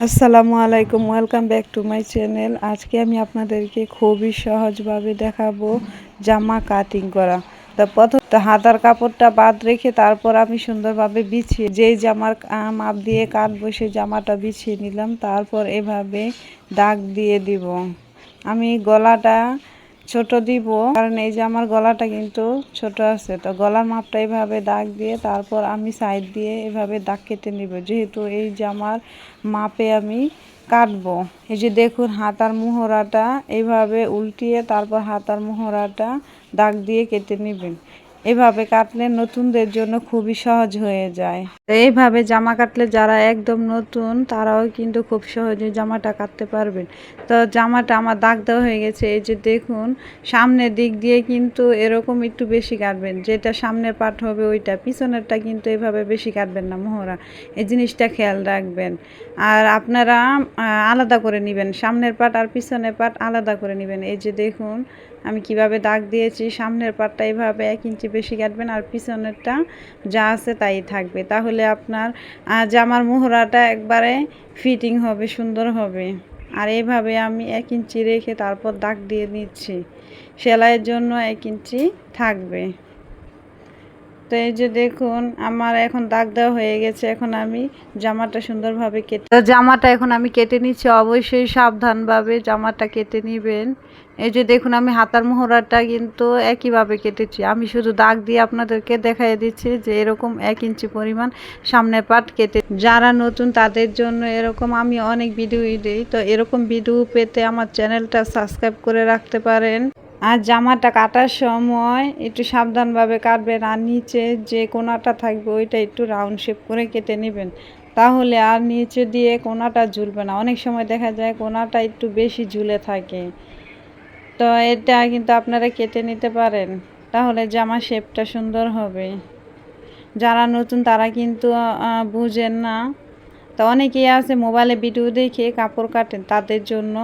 আসসালামু আলাইকুম welcome back to my channel আজকে আমি আপনাদেরকে খুবই সহজভাবে দেখাবো জামা কাটিং করা। তো প্রথম হাতার কাপড়টা বাদ রেখে তারপর আমি সুন্দরভাবে বিছিয়ে যেই জামার মাপ দিয়ে কাটবো বসে জামাটা বিছিয়ে নিলাম। তারপর এভাবে দাগ দিয়ে দিব। আমি গলাটা ছোট দিব। কারণ এই যে আমার গলাটা কিন্তু ছোট আছে। তো গলার মাপটা এভাবে দাগ দিয়ে তারপর আমি সাইড দিয়ে এভাবে দাগ কেটে নিব। যেহেতু এই জামার মাপে আমি কাটবো। এই যে দেখুন হাতার মোহরাটা এইভাবে উল্টিয়ে তারপর হাতার মোহরাটা দাগ দিয়ে কেটে নেবেন। এভাবে কাটলে নতুনদের জন্য খুবই সহজ হয়ে যায়। তো এইভাবে জামা কাটলে যারা একদম নতুন, তারাও কিন্তু খুব সহজে জামাটা কাটতে পারবেন। তো জামাটা আমার দাগ দেওয়া হয়ে গেছে, এই যে দেখুন, সামনের দিক দিয়ে কিন্তু এরকম একটু বেশি কাটবেন। যেটা সামনের পাট হবে ওইটা, পিছনেরটা কিন্তু এভাবে বেশি কাটবেন না মোহরা। এই জিনিসটা খেয়াল রাখবেন। আর আপনারা আলাদা করে নেবেন। সামনের পাট আর পিছনের পাট আলাদা করে নেবেন। এই যে দেখুন, আমি কীভাবে দাগ দিয়েছি, সামনের পাটটা এইভাবে এক ইঞ্চি বেশি কাটবেন আর পিছনেরটা যা আছে তাই থাকবে। তাহলে আপনার জামার মোহরাটা একবারে ফিটিং হবে, সুন্দর হবে। আর এইভাবে আমি এক ইঞ্চি রেখে তারপর দাগ দিয়ে নিচ্ছি। সেলাইয়ের জন্য এক ইঞ্চি থাকবে। তো এই যে দেখুন, আমার এখন দাগ দেওয়া হয়ে গেছে, এখন আমি জামাটা সুন্দরভাবে কেটে তো জামাটা এখন আমি কেটে নিচ্ছি, অবশ্যই সাবধানভাবে জামাটা কেটে নেবেন। এই যে দেখুন, আমি হাতার মোহরাটা কিন্তু একইভাবে কেটেছি। আমি শুধু দাগ দিয়ে আপনাদেরকে দেখাই দিচ্ছি যে এরকম এক ইঞ্চি পরিমাণ সামনের পাট কেটে যারা নতুন, তাদের জন্য এরকম আমি অনেক ভিডিও দিই। তো এরকম ভিডিও পেতে আমার চ্যানেলটা সাবস্ক্রাইব করে রাখতে পারেন। আর জামাটা কাটার সময় একটু সাবধানভাবে কাটবেন আর নিচে যে কোনাটা থাকবে ওইটা একটু রাউন্ড শেপ করে কেটে নেবেন। তাহলে আর নিচে দিয়ে কোনাটা ঝুলবে না। অনেক সময় দেখা যায় কোনাটা একটু বেশি ঝুলে থাকে। তো এটা কিন্তু আপনারা কেটে নিতে পারেন। তাহলে জামা শেপটা সুন্দর হবে। যারা নতুন তারা কিন্তু বুঝেন না। তো অনেকেই আছে মোবাইলে ভিডিও দেখে কাপড় কাটেন তাদের জন্য।